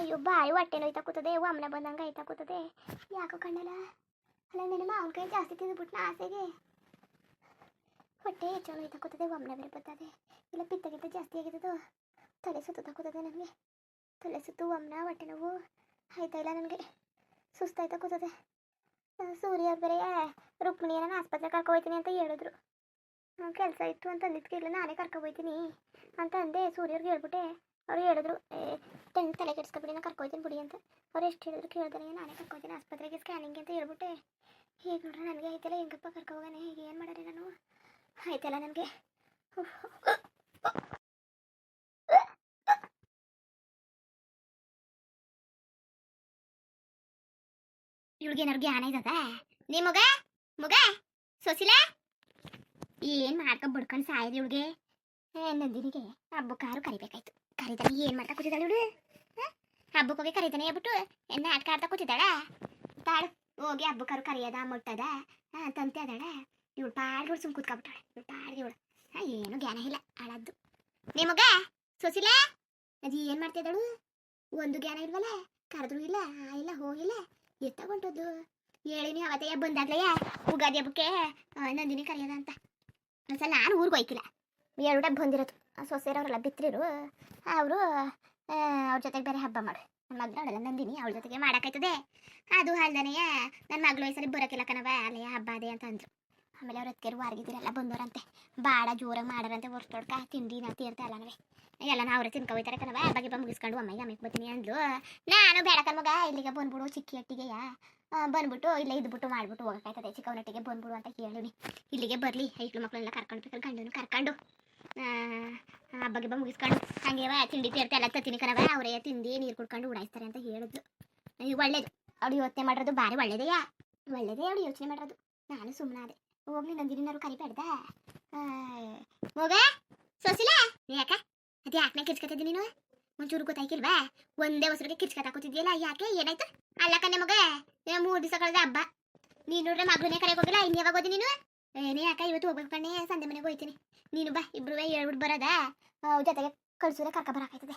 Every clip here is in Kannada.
ಅಯ್ಯೋ ಬಾಯಿ ಹೊಟ್ಟೆ ನೋಯ್ತಾ ಕೂತದೆ ಅಮ್ಮನ ಬಂದಂಗೆ ಆಯ್ತಾ ಕೂತದೆ ಯಾಕೋ ಕಣ್ಣಲ್ಲ? ಅಲ್ಲ, ನನ್ನ ಮಾವನ ಕೈ ಜಾಸ್ತಿ ತಿಂದ್ಬಿಟ್ಟು ಆಸೆಗೆ? ಹೊಟ್ಟೆ ಹೆಚ್ಚು ನೋಯ್ತಾ ಕೂತದೆ ಒಮ್ಮನೆ ಬೇರೆ ಬರ್ತದೆ. ಇಲ್ಲ, ಪಿತ್ತಗಿಂತ ಜಾಸ್ತಿ ಆಗಿದ್ದು ತಲೆ ಸುತ್ತ ಕೂತದೆ ನನಗೆ. ತಲೆ ಸುತ್ತು ಒಮ್ಮನ ಹೊಟ್ಟೆ ನೋವು ಆಯ್ತಾ ಇಲ್ಲ ನನಗೆ? ಸುಸ್ತಾಯ್ತಾ ಕೂತದೆ ಸೂರ್ಯ ಅವ್ರು ಬೇರೆ ರುಕ್ಮಿಣಿಯನ್ನ ಆಸ್ಪತ್ರೆ ಕರ್ಕೊ ಹೋಗ್ತೀನಿ ಅಂತ ಹೇಳಿದ್ರು. ಕೆಲಸ ಇತ್ತು ಅಂತ ಅಂದಿದ್ದಕ್ಕೆ ಇಲ್ಲ, ನಾನೇ ಕರ್ಕೊ ಹೋಗ್ತೀನಿ ಅಂತ ಅಂದೆ ಸೂರ್ಯವ್ರಿಗೆ ಹೇಳ್ಬಿಟ್ಟೆ ಅವ್ರು ಹೇಳಿದ್ರು ಟೆನ್ ತಲೆ ಕೆಡಿಸ್ಕೊಬಿಡಿ ನಾನು ಕರ್ಕೊಯ್ತೀನಿ ಬಿಡಿ ಅಂತ. ಅವ್ರು ಎಷ್ಟು ಹೇಳಿದ್ರು ಕೇಳ್ದಾನೆ ನಾನೇ ಕರ್ಕೊಯ್ತೀನಿ ಆಸ್ಪತ್ರೆಗೆ ಸ್ಕ್ಯಾನಿಂಗ್ ಅಂತ ಹೇಳ್ಬಿಟ್ಟೆ. ಹೀಗೆ ನೋಡ್ರಿ, ನನಗೆ ಆಯ್ತಲ್ಲ, ಹೆಂಗಪ್ಪ ಕರ್ಕೊ ಹೋಗೋಣ, ಹೀಗೆ, ಏನು ಮಾಡಾರೆ ನಾನು? ಆಯ್ತಲ್ಲ ನನಗೆ. ಏನಾರು ಜ್ಞಾನ ಇದ್ದದ? ನೀ ಮಗ ಮಗ, ಸೊಸಿಲ? ಏನು ಮಾಡ್ಕೊಂಡು ಬಡ್ಕೊಂಡು ಸಾಯ್ದು ಇವಳಿಗೆ? ನಂದಿನಿಗೆ ಹಬ್ಬಕ್ಕಾರು ಕರಿಬೇಕಾಯ್ತು. ಕರಿತಾನೆ ಏನು ಮಾಡ್ತಾ ಕೂತಿದ್ದಾಳೆ ಇವಳು ಹಬ್ಬಕ್ಕೆ ಹೋಗಿ ಕರಿತಾನೆ ಹೇಳ್ಬಿಟ್ಟು ಎನ್ನ ಆಟ ಆಡ್ತಾ ಕೂತಿದ್ದಾಳ. ತಾಳು, ಹೋಗಿ ಹಬ್ಬಕ್ಕಾರು ಕರಿಯದ ಮುಟ್ಟದ ತಂತೆ ಅದಾಳ. ಇವಳು ಪಾಡ್ಗಳು ಸುಮ್ ಕೂತ್ಕೊಬಿಟ್ಟಾಳೆ. ಇವಳು ಪಾಡ್ಗೆ ಇವಳು. ಏನು ಜ್ಞಾನ ಇಲ್ಲ ಹಾಳದ್ದು ನೀ ಮಗ ಸೊಸಿಲ? ಅದು ಏನು ಮಾಡ್ತಿದ್ದಾಳು ಒಂದು ಜ್ಞಾನ ಇಲ್ವಲ್ಲ? ಕರೆದ್ರು ಇಲ್ಲ, ಆ ಇಲ್ಲ ಹೋಗಿಲ್ಲ ಎತ್ತಗೊಂಟದ್ದು. ಹೇಳಿನಿ ಅವತ್ತೇ ಬಂದಾಗ್ಲೇ ಉಗಾದಿ ಹಬ್ಬಕ್ಕೆ ನಂದಿನಿ ಕರೆಯೋದ ಅಂತ. ಒಂದ್ಸಲ ನಾನು ಊರಿಗೆ ಹೋಯ್ಕಿಲ್ಲ. ಎರಡು ಬಂದಿರೋದು. ಸೊಸೆರವರೆಲ್ಲ ಬಿತ್ತರಿರು ಅವರು ಅವ್ರ ಜೊತೆಗೆ ಬೇರೆ ಹಬ್ಬ ಮಾಡು. ನನ್ನ ಮಗಳು ಅವಳೆಲ್ಲ ನಂದಿನಿ, ಅವಳ ಜೊತೆಗೆ ಮಾಡೋಕ್ಕಾಯ್ತದೆ. ಅದು ಅಲ್ದನೆಯ ನನ್ನ ಮಗಳು ಈ ಸರಿ ಬರೋಕ್ಕಿಲ್ಲ ಕಣವ ಅಲ್ಲೇ ಹಬ್ಬ ಅದೇ ಅಂತ ಅಂದ್ರು. ಆಮೇಲೆ ಅವ್ರ ಅದಕ್ಕೆ ವಾರ್ಗಿದಿರಲ್ಲ ಬಂದವರಂತೆ ಬಾಡ ಜೋರಾಗಿ ಮಾಡಾರಂತೆ ವರ್ಷದೊಡ್ಕ ತಿಂಡಿ ನಾ ಅಲ್ಲ ನಾವೇ ಎಲ್ಲ ನಾವು ಅವ್ರೆ ತಿನ್ಕೊ ಹೋಯ್ತಾರೆ ಕಣವ ಬಗ್ಗೆ ಬಾ ಮುಗಿಸ್ಕೊಂಡು ಅಮ್ಮ ಅಮ್ಮಕ್ಕೆ ಬರ್ತೀನಿ ಅಂದ್ಲು. ನಾನು ಬೇಡ ಮಗ ಇಲ್ಲಿಗೆ ಬಂದ್ಬಿಡು ಚಿಕ್ಕಿ ಹಟ್ಟಿಗೆಯ ಬಂದ್ಬಿಟ್ಟು ಇಲ್ಲೇ ಇದ್ಬಿಟ್ಟು ಮಾಡ್ಬಿಟ್ಟು ಹೋಗಕ್ಕಾಯ್ತದೆ, ಚಿಕ್ಕವನೊಟ್ಟಿಗೆ ಬಂದ್ಬಿಡು ಅಂತ ಹೇಳಿನಿ ಇಲ್ಲಿಗೆ ಬರಲಿ, ಐಕ್ಳು ಮಕ್ಕಳೆಲ್ಲ ಕರ್ಕೊಂಡು ಬೇಕಲ್ಲಿ ಗಂಡನು ಕರ್ಕೊಂಡು. ಹಬ್ಬ ಗಿಬ್ಬ ಮುಗಿಸ್ಕೊಂಡು ಹಂಗೇವ ತಿಂಡಿ ತೀರ್ಥ ಎಲ್ಲ ತತ್ತೀನಿ ಕಣವ ಅವರೇ ತಿಂದು ನೀರು ಕುಡ್ಕೊಂಡು ಉಡಾಯಿಸ್ತಾರೆ ಅಂತ ಹೇಳಿದ್ಲು ನನಗೆ ಒಳ್ಳೇದು. ಅವ್ರು ಯೋಚನೆ ಮಾಡಿರೋದು ಭಾರಿ ಒಳ್ಳೇದೆಯಾ ಒಳ್ಳೇದೇ ಅವಳು ಯೋಚನೆ ಮಾಡಿರೋದು. ನಾನು ಸುಮ್ಮನಾದೆ ಹೋಗ್ಲಿ ನಂದಿನಿನಾರು ಕರಿಬೇಡ್ದ ಮಗ ಸೊಸಿಲ ಯಾಕ ಅದು ಯಾಕೆ ಕಿರ್ಚ್ಕತ್ತಿದ್ದೆ ನೀನು? ಒಂಚೂರು ಗೊತ್ತಾಯ್ಕಿಲ್ವಾ? ಒಂದೇ ಹೊಸರಿಗೆ ಕಿರ್ಚ್ಕತ್ತ ಕೂತಿದ್ಯಲ್ಲ, ಯಾಕೆ? ಏನಾಯ್ತು? ಅಲ್ಲ ಕಣ್ಣೆ ಮಗ ಮೂರ್ ದಿವಸ ಕಳೆದ ಹಬ್ಬ. ನೀನು ನೋಡ್ರೆ ಮಗಳನ್ನೇ ಕರೆಗೆ ಹೋಗಿಲ್ಲ ಇನ್ನು ಯಾವಾಗ ಹೋದಿ ನೀನು? ಏನೇ ಅಕ್ಕ ಇವತ್ತು ಹೋಗ್ಬೇಕು ಕಣ್ಣೆ ಸಂಜೆ ಮನೆಗೆ ಹೋಯ್ತೀನಿ. ನೀನು ಬಾ, ಇಬ್ರು ಹೇಳ್ಬಿಟ್ಟು ಬರೋದ? ಜೊತೆಗೆ ಕಳ್ಸಿದ್ರೆ ಕರ್ಕ ಬರಾಕೈತದೆ.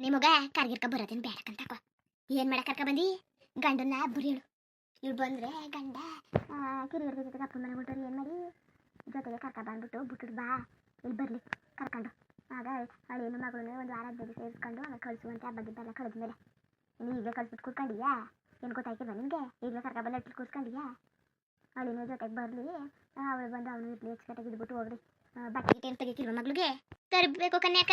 ನಿಮಗ ಕರ್ಗಿರ್ಕ ಬರೋದೇನು ಬೇಡಕಂತ ಏನ್ ಮಾಡ ಕರ್ಕ ಬಂದಿ? ಗಂಡನ್ನ ಬುರಿ ಹೇಳು. ಇವ್ಳು ಬಂದ್ರೆ ಗಂಡ ಕಿರಿಯರ್ಗ ಜೊತೆಗೆ ಅಪ್ಪ ಮನೆ ಬಿಟ್ಟರು ಏನು ಮಾಡಿ? ಜೊತೆಗೆ ಕರ್ಕ ಬಂದ್ಬಿಟ್ಟು ಬಿಟ್ಟು ಬಾ. ಇಲ್ಲಿ ಬರಲಿ, ಕರ್ಕೊಂಡು. ಆಗ ಅವಳೇನು ಮಗಳನ್ನ ಒಂದು ವಾರ ಹದಿನೈದು ಸೇರಿಸ್ಕೊಂಡು ಆಮೇಲೆ ಕಳಿಸುವಂತೆ ಹಬ್ಬ ಗಿಬ್ಬ ಮೇಲೆ ನೀನು ಈಗಲೇ ಕಳಿಸ್ಬಿಟ್ಟು ಕೂತ್ಕೊಂಡಿಯಾ? ಏನು ಗೊತ್ತಾಯ್ತಿಲ್ಲ ನಿಮಗೆ ಈಗಲೇ ಕರ್ಕ ಬಂದು ಕೂತ್ಕೊಂಡಿಯಾ? ಅವಳಿನ ಜೊತೆಗೆ ಬರಲಿ. ಅವಳು ಬಂದು ಅವನು ಇಡ್ಲಿ ಹೆಚ್ಚು ಇದ್ಬಿಟ್ಟು ಹೋಗ್ರಿ ಬಟ್ಟೆ ಏನು ತೆಗಿಕಿಲ್ವ ಮಗಳಿಗೆ? ತರಬೇಕು ಕನ್ಯಾಕ,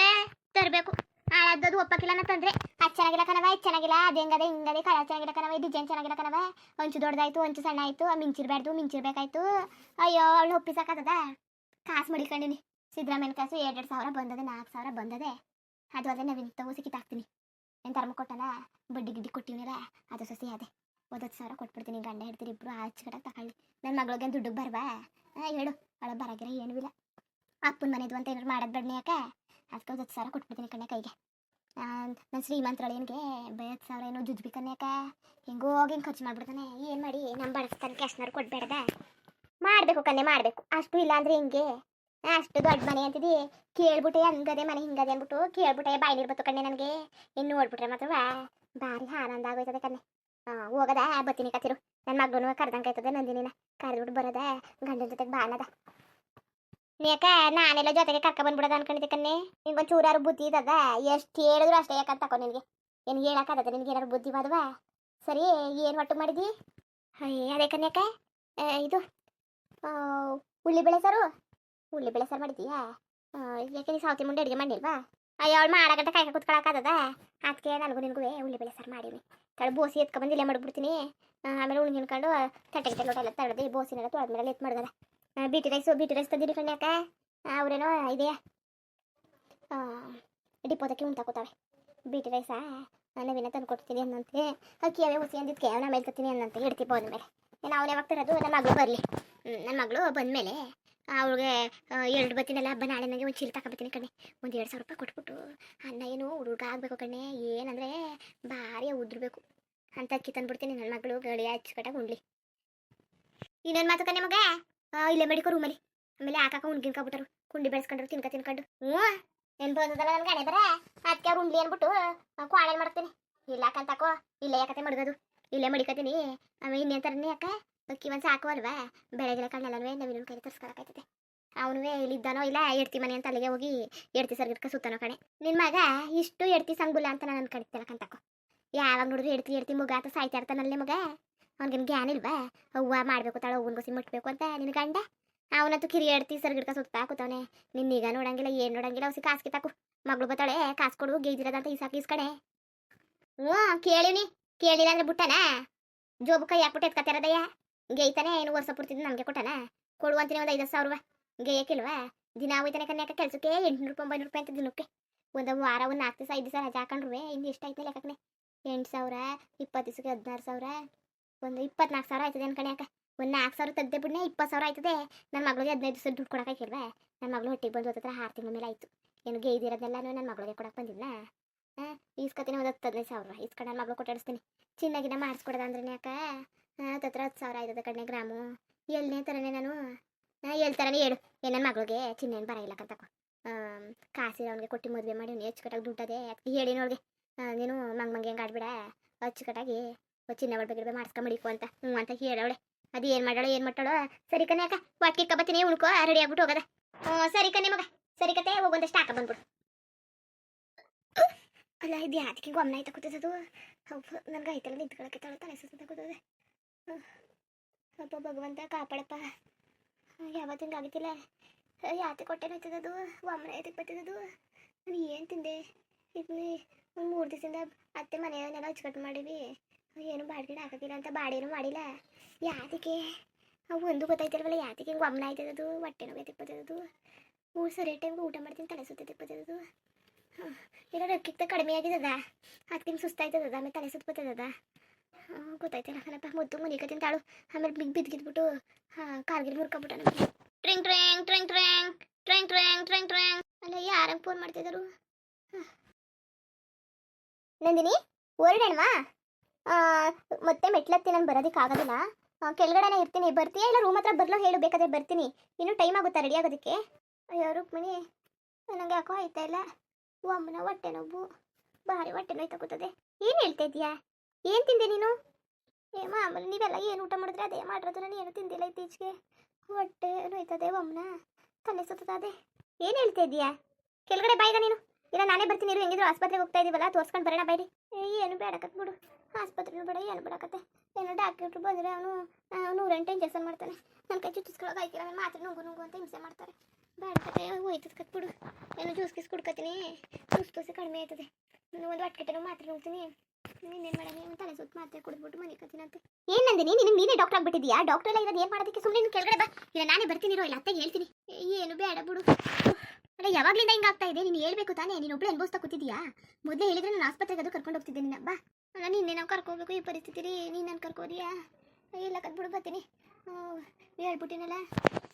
ತರಬೇಕು. ಹಾಳಾದದ್ದು ಒಪ್ಪಕ್ಕಿಲ್ಲ ತಂದ್ರೆ. ಅದು ಚೆನ್ನಾಗಿಲ್ಲ ಕಣವ ಇದು ಚೆನ್ನಾಗಿಲ್ಲ, ಅದು ಹೆಂಗದೆ ಹಿಂಗದೆ, ಕಲರ್ ಚೆನ್ನಾಗಿಲ್ಲ ಕಣವ ಡಿಸೈನ್ ಚೆನ್ನಾಗಿಲ್ಲ ಕಣವ ಒಂಚು ದೊಡ್ಡದಾಯ್ತು ಒಂಚು ಸಣ್ಣ ಆಯ್ತು ಮಿಂಚಿರ್ಬಾರ್ದು, ಮಿಂಚಿರ್ಬೇಕಾಯ್ತು. ಅಯ್ಯೋ ಅವಳು ಒಪ್ಪಿಸಕ್ಕದ ಕಾಸು ಮಡಿಕೊಂಡಿನಿ. ಸಿದ್ದರಾಮಯ್ಯನ ಕಾಸು ಎರಡೆರಡು ಸಾವಿರ ಬಂದದೆ, ನಾಲ್ಕು ಸಾವಿರ ಬಂದದೆ. ಅದು ಅದೇ ನವೀನ್ ತಗೋ ಸಿಕ್ಕಿತಾಕ್ತೀನಿ ಏನು ತರ್ಮ ಕೊಟ್ಟಲ್ಲ? ಬಡ್ಡಿ ಗಿಡ್ಡಿ ಕೊಟ್ಟಿವನಲ್ಲ, ಅದು ಸಸಿ ಅದೇ. ಒಂದತ್ತು ಸಾವಿರ ಕೊಟ್ಬಿಡ್ತೀನಿ, ಗಂಡ ಹಿಡ್ತೀರಿ ಇಬ್ರು ಆಚೆ ತಗೊಳ್ಳಿ. ನನ್ನ ಮಗಳಿಗೆ ದುಡ್ಡು ಬರ್ವಾ? ಹೇಳು. ಅವಳ ಬರಗಿರ, ಏನೂ ಇಲ್ಲ. ಅಪ್ಪನ ಮನೆದು ಅಂತ ಏನಾರು ಮಾಡೋದು ಬೇಡ ಯಾಕೆ? ಅದಕ್ಕೆ ಒಂದತ್ತು ಸಾವಿರ ಕೊಟ್ಬಿಡ್ತೀನಿ ಕಣ್ಣೆ ಕೈಗೆ. ನನ್ನ ಶ್ರೀಮಂತರಳೇನಿಗೆ ಹತ್ತು ಸಾವಿರ ಏನೋ ಜುಜ್ಬಿ ಕನ್ಯಾಕ ಹೆಂಗೋ ಹೋಗಿ ಹಿಂಗೆ ಖರ್ಚು ಮಾಡ್ಬಿಡ್ತಾನೆ. ಏನು ಮಾಡಿ? ನಮ್ಮ ಬಡಸ್ತಾನೆ ಕ್ಯಾಶ್ನವ್ರು ಕೊಡಬೇಡ್ದ. ಮಾಡಬೇಕು ಕಣ್ಣೆ ಮಾಡಬೇಕು. ಅಷ್ಟು ಇಲ್ಲ ಅಂದ್ರೆ ಹಿಂಗೆ? ಅಷ್ಟು ದೊಡ್ಡ ಮನೆ ಅಂತಿದಿ? ಕೇಳ್ಬಿಟ್ಟೆ, ಹಂಗದೆ ಮನೆ, ಹಿಂಗದೆ ಅಂದ್ಬಿಟ್ಟು ಕೇಳ್ಬಿಟ್ಟೆ ಬಾಯಿ ನೀರು ಕಣ್ಣೆ ನನಗೆ. ಇನ್ನು ನೋಡ್ಬಿಟ್ರೆ ಮಾತ್ರ ಭಾರಿ ಆನಂದ ಆಗೋಯ್ತದೆ ಕಣ್ಣೆ ಹೋಗದ? ಬತ್ತೀನಿ ಕತ್ತಿರು. ನನ್ನ ಮಗನು ಕರ್ದಂಗೆ ಆಯ್ತದೆ ನಂದಿನಿನ. ಕರೆದ್ಬಿಟ್ಟು ಬರೋದ? ಗಂಡನ ಜೊತೆಗೆ ಬಾನದ ನೀಕ ನಾನೆಲ್ಲ ಜೊತೆಗೆ ಕರ್ಕ ಬಂದ್ಬಿಡೋದ ಅನ್ಕೊಂಡಿದ್ದೆ ಕಣ್ಣೆ. ನಿಂಗೊಂದು ಚೂರಾರು ಬುದ್ಧಿ ಇದ್ದದ ಎಷ್ಟು ಹೇಳಿದ್ರು ಅಷ್ಟೇ ಯಾಕಂತ ತಕೊ ನಿನಗೆ. ಏನು ಹೇಳಕ್ಕಾಗದ ನಿನಗೆ ಏನಾರು ಬುದ್ಧಿ ಬಾದವಾ ಸರಿ ಏನು ಒಟ್ಟು ಮಾಡಿದಿ? ಅಯ್ಯ ಅದೇ ಕನ್ಯಾಕ ಇದು ಆ, ಉಳ್ಳಿ ಬೆಳೆ ಸಾರು? ಉಳ್ಳಿಬೇಳೆ ಸಾರು ಮಾಡಿದ್ದೀಯಾ? ಯಾಕೆ ಸಾವತಿ ಮುಂದೆ ಅಡುಗೆ ಮಾಡಿಲ್ವಾ ಅಯ್ಯ ಅವಳು ಮಾಡಗಂಟ ಕಾಯ್ಕ ಕುತ್ಕೊಳಕ್ಕಾಗದ ಅದಕ್ಕೆ ನನಗೂ ನಿನಗೂ ಉಳ್ಳಿಬೇಳೆ ಸಾರು ಮಾಡೀನಿ. ತಳ ಬೋಸಿ ಎತ್ಕೊಂಬಂದು ಇಲ್ಲೇ ಮಾಡ್ಬಿಡ್ತೀನಿ. ಆಮೇಲೆ ಉಳ್ಳಿ ಹಿಂಡ್ಕೊಂಡು ತಟ್ಟೆಗೆ ಲೋಟ ಎಲ್ಲ ತಡೆದು ಬೋಸಿನೆಲ್ಲ ತೊಳೆದ್ಮೇಲೆ ಎತ್ ಮಾಡಿದಾರೆ ಬೀಟಿ ರೈಸು, ಬೀಟಿ ರೈಸ್ ತಂದಿರಿ ಕಣ್ಯಾಕ ಅವರೇನೋ ಇದೆಯಾ ಡಿಪೋದಕ್ಕೆ ಉಂಟಾಕೋತಾವೆ ಬೀಟಿ ರೈಸಾ ನವೀನ ತಂದು ಕೊಡ್ತೀನಿ ಅನ್ನಂತೆ. ಅಕ್ಕಿ ಅವೇ ಹುಸಿ ಅಂದಿದ್ದಕ್ಕೆ ಅವನ ಮೇಲೆ ತತ್ತೀನಿ ಅನ್ನಂತೆ, ಇಡ್ತಿ ಬೋದ ಮೇಲೆ. ಏನು ಅವನೇ ಯಾವಾಗ ನಮ್ಮ ಮಗಳು ಬರಲಿ. ನನ್ನ ಮಗಳು ಬಂದಮೇಲೆ ಅವಳಿಗೆ ಎರಡು ಬತ್ತಿನಲ್ಲ ಹಬ್ಬ ನಾಳೆ ನನಗೆ ಒಂದು ಚೀಲ ತಗೊಬತ್ತೀನಿ ಕಣೆ ಒಂದು ಎರಡು ಸಾವಿರ ರೂಪಾಯಿ ಕೊಟ್ಬಿಟ್ಟು ಅನ್ನ ಏನು ಹುಡುಗ ಆಗಬೇಕು ಕಣೆ ಏನಂದರೆ ಭಾರಿ ಉದ್ರಬೇಕು. ಅಂತ ಅಕ್ಕಿ ತಂದ್ಬಿಡ್ತೀನಿ ನನ್ನ ಮಗಳು ಗಡಿ ಹಚ್ಕಟ್ಟಾಗ ಉಣ್ಲಿ. ಇನ್ನೊಂದು ಮಾತು ಕಣೆ ಮಗ? ಇಲ್ಲೇ ಮಡಿಕೋ ರೂಮಲ್ಲಿ. ಆಮೇಲೆ ಆಕಾಕ ಉಣ್ಗಿನ್ಕೊಬಿಟ್ಟರು ಕುಂಡಿ ಬೆಳೆಸ್ಕೊಂಡ್ರು, ತಿನ್ಕ ತಿನ್ಕೊಂಡು. ಹ್ಞೂ, ಏನು ಬಂದದಲ್ಲ ನನ್ನ ಗಣೆ ಬರ? ಅದಕ್ಕೆ ಅವ್ರು ಉಂಡ್ಲಿ ಅಂದ್ಬಿಟ್ಟು ಕ್ವಾಳೆ ಮಾಡ್ತೀನಿ. ಇಲ್ಲ ಯಾಕಂತಕೋ ಇಲ್ಲೇ ಯಾಕತೆ ಮಡ್ಗೋದು. ಇಲ್ಲೇ ಮಡಿಕತೀನಿ. ಆಮೇಲೆ ಇನ್ನೇನು ತರನೇ ಯಾಕ ಅಕ್ಕಿ ಒಂದು ಸಾಕು ಅಲ್ವಾ? ಬೆಳಗ್ಗೆ ಕಣ್ಣೆಲ್ಲನೂ ನವೀನ ಕೈ ತರ್ಸ್ಕೊಳಕೈತದೆ ಅವನು ಇಲ್ಲಿದ್ದಾನೋ ಇಲ್ಲ ಎಡ್ತಿ ಮನೆ ಅಂತ ಅಲ್ಲಿಗೆ ಹೋಗಿ ಎಡ್ತಿ ಸರ್ಗಿಟ್ಕ ಸುತ್ತಾನೋ ಕಣೆ. ನಿನ್ ಮಗ ಇಷ್ಟು ಎಡ್ತಿ ಸಂಗುಲ ಅಂತ ನಾನು ಕಡಿತೇನೆ ಕಂತಕ್ಕೋ ಯಾವಾಗ ನೋಡಿದ್ರು ಎಡ್ತಿ ಎಡ್ತಿ ಮುಗ ಅಂತ ಸಾಯ್ತಾ ಇರ್ತಾನಲ್ಲೇ ಮಗ ಅವ್ನಿಗೇನು ಜ್ಞಾನ ಇಲ್ವಾ? ಅವ್ವ ಮಾಡಬೇಕು ತಾಳ ಹೂವನ್ ಗೊಸಿ ಮುಟ್ಬೇಕು ಅಂತ ನಿನ್ ಗಂಡ? ಅವನಂತೂ ಕಿರಿ ಎಡ್ತಿ ಸರ್ಗಿಡ್ಕ ಸುತ್ತಾ ಕೂತವನೆ. ನಿನ್ನೀಗ ನೋಡಂಗಿಲ್ಲ, ಏನ್ ನೋಡಂಗಿಲ್ಲ, ಅವ್ಸಿ ಕಾಸ್ಕಿ ತಾಕು. ಮಗಳು ಬತ್ತಾಳೆ, ಕಾಸು ಕೊಡು, ಗೇಯ್ದಿರೋದಂತ ಈಸಾಕ ಈಸ್ಕಡೆ ಹ್ಞೂ, ಕೇಳಿನಿ. ಕೇಳಿಲ್ಲ ಅಂದ್ರೆ ಬುಟ್ಟನ? ಜೋಬು ಕೈ ಹಾಕ್ಬಿಟ್ಟು ಎತ್ಕತ್ತಿರೋದಯ್ಯ ಗೇಯ್ತಾನೆ ಏನು ವರ್ಷ ಪೂರ್ತಿ ನಮಗೆ ಕೊಟ್ಟನ? ಕೊಡುವಂತೀನಿ ಒಂದು ಐದು ಸಾವಿರ ಗೇಯಕ್ಕಿಲ್ವಾ ದಿನ ಹೋಯ್ತಾನೆ ಕನ್ಯಾಕ ಕೆಲಸಕ್ಕೆ ಎಂಟುನೂರು ರೂಪಾಯಿ, ಒಂಬೈನೂರು ರೂಪಾಯಿ ಅಂತ ದಿನಕ್ಕೆ. ಒಂದು ವಾರ, ಒಂದು ನಾಲ್ಕು ದಿವಸ, ಐದು ದಿವಸ ರಜಾ ಹಾಕೊಂಡ್ರು ಇನ್ನು ಎಷ್ಟು ಆಯ್ತು ಲೆಕ್ಕನೆ ಎಂಟು ಸಾವಿರ, ಇಪ್ಪತ್ತು ದಿವಸಕ್ಕೆ ಹದಿನಾರು ಸಾವಿರ, ಒಂದು ಇಪ್ಪತ್ನಾಲ್ಕು ಸಾವಿರ ಆಯ್ತದೆ ಅನ್ಕಣ್ಯಾಕ ಒಂದು ನಾಲ್ಕು ಸಾವಿರ ತೆಗ್ದೆ ಬಿಡ್ನೆ ಇಪ್ಪತ್ತು ಸಾವಿರ ಆಯ್ತದೆ. ನನ್ನ ಮಗಳಿಗೆ ಹದಿನೈದು ದಿವಸ ದುಡ್ಡು ಕೊಡೋಕ್ಕಾಗಿಲ್ವಾ ನನ್ನ ಮಗಳು ಹೊಟ್ಟಿಗೆ ಬಂದು ಹತ್ರ ಆರು ತಿಂಗಳ ಮೇಲೆ ಆಯಿತು. ಏನು ಗೇಯ್ದಿರೋದೆಲ್ಲ ನನ್ನ ಮಗಳಿಗೆ ಕೊಡಕ್ಕೆ ಬಂದಿದ್ನ? ಹಾಂ, ಈಸ್ಕೊತೀನಿ ಒಂದು ಹತ್ತು, ಹದಿನೈದು ಸಾವಿರ ಈಸ್ಕೊಂಡು ನನ್ನ ಮಗಳು ಕೊಟ್ಟಾಡಿಸ್ತೀನಿ ಚಿನ್ನಾಗಿನ ಮಾಡಿಸ್ಕೊಡೋದಂದ್ರೆ ಯಾಕ? ಹತ್ರ ಹತ್ತು ಸಾವಿರ ಆಯ್ತದ ಕಣ್ಣೆ ಗ್ರಾಮು. ಎಲ್ನೇ ಥರನೇ ನಾನು? ಎಲ್ಲಿ ಥರನೇ ಹೇಳು ನನ್ನ ಮಗಳಿಗೆ ಚಿನ್ನೇನು ಬರ ಇಲ್ಲ ಆ ಕಾಸಿ ಅವ್ನಿಗೆ ಕೊಟ್ಟು ಮದುವೆ ಮಾಡಿ ಅವ್ನು ಹೆಚ್ಚುಕಟ್ಟಾಗಿ ದುಡ್ಡದೆ. ಅದಕ್ಕೆ ಹೇಳಿ ನೋಡಿದೆ ನೀನು ಮಂಗ್ ಮಂಗೆ ಹೆಂಗೆ ಆಡ್ಬೇಡ. ಅಚ್ಚುಕಟ್ಟಾಗಿ ಚಿನ್ನ ಬಡ್ಬೇಕಿರ್ಬೇ ಮಾಡಿಸ್ಕೊಂಬಿಡಿಕು ಅಂತ. ಹ್ಞೂ ಅಂತ ಹೇಳವಳೆ. ಅದು ಏನು ಮಾಡೋಳು ಏನು ಮಾಡ್ತಾಳೋ? ಸರಿ ಕನೆ ಅಕ್ಕ, ವಾಟ್ಕಿ ಕಬತ್ತೀನಿ ಉಳ್ಕೋ ರೆಡಿ ಆಗ್ಬಿಟ್ಟು ಹೋಗದ. ಹ್ಞೂ ಸರಿ ಕನ್ನೆ ಮಗ. ಸರಿ ಕತೆ ಹೋಗೊಂದಷ್ಟು ಹಾಕ ಬಂದ್ಬಿಡು. ಅಲ್ಲ, ಇದು ಯಾತಕ್ಕೆ ಗಮನ ಆಯ್ತಾ ಕೂತದದು? ನನಗೆ ಐತಲ್ಲ ನಿಂತ್ಕೊಳಕ್ಕೆ ತಲೆ ಸುತ್ತ ಕೂತದೆ. ಅಪ್ಪ ಭಗವಂತ ಕಾಪಾಡಪ್ಪ. ಯಾವತ್ತು ಹಿಂಗೆ ಆಗಿತ್ತಿಲ್ಲ ಹೊಟ್ಟೆ ನೋಯ್ತದದು ವಾಮನ ಯಾತಕ್ಕೆ ಬರ್ತದದು ನಾನು ಏನು ತಿಂದೆ? ಇದನ್ನ ಒಂದು ಮೂರು ದಿವಸದಿಂದ ಅತ್ತೆ ಮನೆಯನ್ನೆಲ್ಲ ಹಚ್ಕಟ್ಟು ಮಾಡೀವಿ. ಏನು ಬಾಡಿಗೆ ಹಾಕೋದಿಲ್ಲ ಅಂತ ಬಾಡೇನು ಮಾಡಿಲ್ಲ. ಯಾತಕ್ಕೆ? ಅವು ಒಂದು ಗೊತ್ತಾಯ್ತಿಲ್ವಲ್ಲ, ಯಾತಕ್ಕೆ ಹಿಂಗೆ ವಾಮನ ಆಯ್ತದದು ಹೊಟ್ಟೆ ನೋವು ತಿಪ್ಪತ್ತದದು ಊಟ ಸರಿ ಟೈಮ್ಗೆ ಊಟ ಮಾಡ್ತೀನಿ, ತಲೆ ಸುತ್ತ ತಿಪ್ಪತ್ತದದು ಇಲ್ಲ ರೊಕ್ಕಿತ್ತ ಕಡಿಮೆ ಆಗಿದದ. ಅದಕ್ಕೆ ಸುಸ್ತಾಯ್ತದ ಆಮೇಲೆ ತಲೆ ಸುತ್ತ ಬರ್ತದದ ಗೊತ್ತಾಯ್ತೇನ ಏನಪ್ಪ ಮುದ್ದು ಮುನಿಕತಿಂತಾಳು ಆಮೇಲೆ ಬಿಗ್ ಬಿದ್ಗಿದ್ಬಿಟ್ಟು ಹಾ ಕಾರ್ಗಿಲ್ ಮುರ್ಕೊಬಿಟ್ಟ ನಮಗೆ. ಟ್ರಿಂಗ್ ಟ್ರಿಂಗ್ ಟ್ರಿಂಗ್ ಟ್ರಿಂಗ್ ಟ್ರಿಂಗ್ ಟ್ರಿಂಗ್ ಟ್ರಿಂಗ್ ಟ್ರಿಂಗ್. ಅಲ್ಲ, ಯಾರಂಗೆ ಫೋನ್ ಮಾಡ್ತಿದ್ರು ನಂದಿನಿ ಹೊರಡಣವಾ ಮತ್ತೆ ಮೆಟ್ಲತ್ತಿ ನಾನು ಬರೋದಕ್ಕಾಗೋದಿಲ್ಲ ಕೆಳಗಡೆನೇ ಇರ್ತೀನಿ. ಬರ್ತೀಯಾ ಇಲ್ಲ ರೂಮ್ ಹತ್ರ ಬರಲೋ ಹೇಳು, ಬೇಕಾದ್ರೆ ಬರ್ತೀನಿ. ಇನ್ನೂ ಟೈಮ್ ಆಗುತ್ತಾ ರೆಡಿ ಆಗೋದಕ್ಕೆ? ಅಯ್ಯೋ, ರುಕ್ಮಿಣಿ ನನಗೆ ಯಾಕೋ ಆಯ್ತಾ ಇಲ್ಲ. ಒಮ್ಮನ ಹೊಟ್ಟೆ ನೋವು ಭಾರಿ ಹೊಟ್ಟೆ ನೋಯ್ತಾ ಕೂತದೆ. ಏನು ಹೇಳ್ತಾ ಇದೆಯಾ ಏನು ತಿಂದೆ ನೀನು? ಏ, ಮಾಮೂಲಿ ನೀವೆಲ್ಲ ಏನು ಊಟ ಮಾಡಿದ್ರೆ? ಅದೇ ಮಾಡಿರೋದು ನಾನು ಏನು ತಿಂದಿಲ್ಲ ಇತ್ತೀಚೆಗೆ. ಹೊಟ್ಟೆ ನೋಯ್ತದೆ ಅಮ್ಮನ ತಲೆ ಸುತ್ತದೆ ಏನು ಹೇಳ್ತಾ ಇದೀಯಾ ಕೆಳಗಡೆ ನೀನು. ಇಲ್ಲ, ನಾನೇ ಬರ್ತೀನಿ ಇರು. ಹೆಂಗಿದ್ರು ಆಸ್ಪತ್ರೆಗೆ ಹೋಗ್ತಾ ಇದೀವಲ್ಲ, ತೋರ್ಸ್ಕೊಂಡು ಬರೋಣ ಬೈರಿ. ಏನು ಬೇಡಕತ್ ಬಿಡು. ಆಸ್ಪತ್ರೆನೂ ಬೇಡ, ಏನು ಬೇಡಕತ್ತೆ. ಏನೋ ಡಾಕ್ಟ್ರು ಬಂದರೆ ಅವನು ನೂರೆಂಟು ಇಂಜೆಕ್ಷನ್ ಮಾಡ್ತಾನೆ. ನನ್ನ ಕೈ ಚುಚ್ಚಿಸ್ಕೊಳಕ್ಕೆ ಆಯ್ತಿಲ್ಲ ನನ್ನ ಮಾತ್ರ ನುಂಗು ನುಂಗು ಅಂತ ಹಿಂಸೆ ಮಾಡ್ತಾರೆ. ಬೇಡ ಕತೆ, ಹೋಯ್ತದ ಕತ್ಬಿಡು ಏನೋ ಜ್ಯೂಸ್ ಗೀಸ್ ಕುಡ್ಕತೀನಿ. ತುಸ್ ತುಸು ಕಡಿಮೆ ಆಯ್ತದೆ. ಒಂದು ಹೊಟ್ಟೆನೂ ಮಾತ್ರ ನುಂಗ್ತೀನಿ. ಇನ್ನೇನು ಮಾಡೋಣ? ಒಂದು ತಲೆ ಸುತ್ತ ಮಾತ್ರೆ ಕುಡಿದ್ಬಿಟ್ಟು ಮನೆ ಕತ್ತಿನಂತೆ ಏನು ನಂದಿನಿ? ನಿನಗೆ ನೀನೇ ಡಾಕ್ಟರ್ ಆಗ್ಬಿಟ್ಟಿದ್ಯಾ? ಡಾಕ್ಟರ್ ಎಲ್ಲ ಇರೋದು ಏನು ಮಾಡೋದಕ್ಕೆ? ಸುಮ್ಮನೆ ನೀನು ಕೆಳಗಡೆ ಬಾ. ಇಲ್ಲ, ನಾನೇ ಬರ್ತೀನಿ ಇರೋ. ಇಲ್ಲ, ಅತ್ತೆಗೆ ಹೇಳ್ತೀನಿ. ಏನು ಬೇಡ ಬಿಡು. ಅಲ್ಲ, ಯಾವಾಗ್ಲಿಂದ ಹಿಂಗೆ ಆಗ್ತಾ ಇದೆ? ನೀನು ಹೇಳ್ಬೇಕು ತಾನೇ? ನೀನು ಒಬ್ಬಳು ಅನುಭವಿಸ್ತಾ ಕೂತಿದ್ಯಾ? ಮೊದಲೇ ಹೇಳಿದ್ರೆ ನಾನು ಆಸ್ಪತ್ರೆಗೆ ಅದು ಕರ್ಕೊಂಡು ಹೋಗ್ತಿದ್ದೆ ನಿನ್ನ. ಅಲ್ಲ, ನಿನ್ನೆ ನಾವು ಕರ್ಕೋಬೇಕು ಈ ಪರಿಸ್ಥಿತಿ ರೀ ನೀನು ನಾನು ಕರ್ಕೋದಿಯಾ? ಇಲ್ಲ ಕದ್ಬಿಡು ಬರ್ತೀನಿ. ಹೇಳ್ಬಿಟ್ಟಿನಲ್ಲ?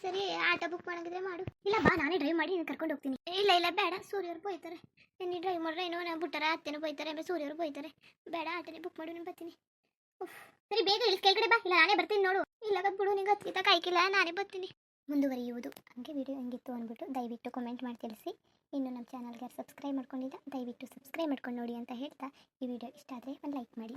ಸರಿ, ಆಟೋ ಬುಕ್ ಮಾಡಂಗಿದ್ರೆ ಮಾಡು. ಇಲ್ಲ, ಬಾ, ನಾನೇ ಡ್ರೈವ್ ಮಾಡಿ ನೀನು ಕರ್ಕೊಂಡು ಹೋಗ್ತೀನಿ. ಇಲ್ಲ ಇಲ್ಲ, ಬೇಡ, ಸೂರ್ಯವ್ರು ಬೈತಾರೆ. ನೀನು ಡ್ರೈವ್ ಮಾಡ್ರೆ ಏನೋ ನಾನು ಬಿಟ್ಟಾರ ಅತ್ತೆನೂ ಬೈತಾರೆ ಆಮೇಲೆ ಸೂರ್ಯವ್ರು ಬೈತಾರೆ. ಬೇಡ ಆಟೋನೇ ಬುಕ್ ಮಾಡು, ನಾನು ಬರ್ತೀನಿ. ಸರಿ, ಬೇಗ ಇಲ್ಲಿ ಕೆಳಗಡೆ ಬಾ. ಇಲ್ಲ, ನಾನೇ ಬರ್ತೀನಿ ನೋಡು. ಇಲ್ಲ ಬಿಡು, ನಿಂಗೆ ಹತ್ತಿತ ಕಾಯ್ಕಿಲ್ಲ ನಾನೇ ಬರ್ತೀನಿ. ಮುಂದುವರಿಯುವುದು. ಹಂಗೆ ವಿಡಿಯೋ ಹೆಂಗಿತ್ತು ಅಂದ್ಬಿಟ್ಟು ದಯವಿಟ್ಟು ಕಮೆಂಟ್ ಮಾಡಿ ತಿಳಿಸಿ. ಇನ್ನು ನಮ್ಮ ಚಾನಲ್ಗೆ ಸಬ್ಸ್ಕ್ರೈಬ್ ಮಾಡ್ಕೊಂಡಿಲ್ಲ, ದಯವಿಟ್ಟು ಸಬ್ಸ್ಕ್ರೈಬ್ ಮಾಡ್ಕೊಂಡು ನೋಡಿ ಅಂತ ಹೇಳ್ತಾ ಈ ವಿಡಿಯೋ ಇಷ್ಟ ಆದರೆ ಒಂದು ಲೈಕ್ ಮಾಡಿ.